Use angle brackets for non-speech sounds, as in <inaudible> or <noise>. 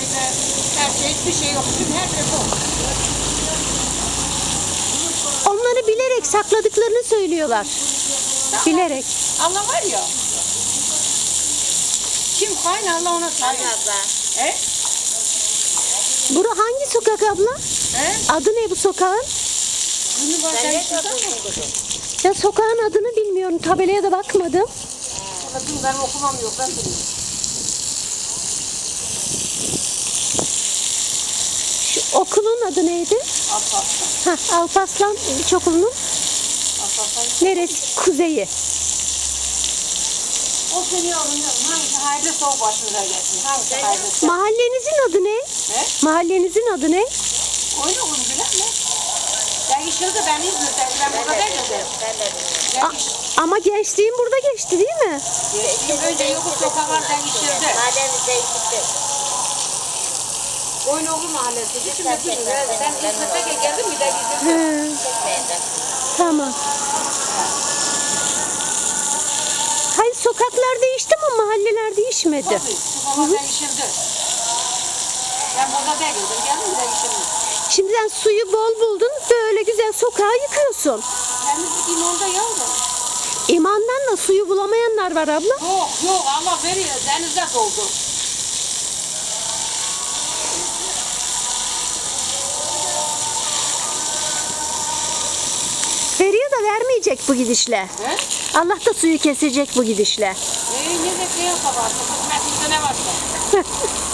çaydı, her şey hiçbir şey yok. Tüm her şey bu. Onları bilerek sakladıklarını söylüyorlar. Bilerek. Allah var ya. Kim kayn Allah ona sayın. He? Bura hangi sokak abla? He? Adı ne bu sokağın? Bunu var mı? Ya sokağın adını bilmiyorum. Tabelaya da bakmadım. Bakın ben okumam yok. Ben bilmiyorum. Okulun adı neydi? Alparslan. Ha, Alparslan İlkokulunun Alparslan. neresi? Kuzeyi. O seni yavrum. Hangisi hayırlı soğuk başınıza gelsin. Hayırlı Mahallenizin adı ne? He? Mahallenizin adı ne? Oyna bunu bilen mi? Değiştirdi ben İzmir'deydim. Ben burada değildim. A- ama gençliğin burada geçti değil mi? Geçtiğim önce yokuş sokaklar değiştirdi. Mahallemiz değişti. Oynoğlu mahallesi. Şimdi bizim ben İzmir'de geldim bir de Çekmeyeceğim. tamam. Hayır sokaklar değişti ama mahalleler değişmedi. Tabii, sokaklar değiştirdi. Ben burada değildim. Geldim değiştirdim. Şimdi sen suyu bol buldun böyle güzel sokağı yıkıyorsun. Temizlik imonda yavrum. İmandan da suyu bulamayanlar var abla. Yok yok Allah veriyor. Denize doldu. Veriyor da vermeyecek bu gidişle. He? Allah da suyu kesecek bu gidişle. Ee, ne de şey yaparsın. Hizmetimizde ne varsa. <laughs>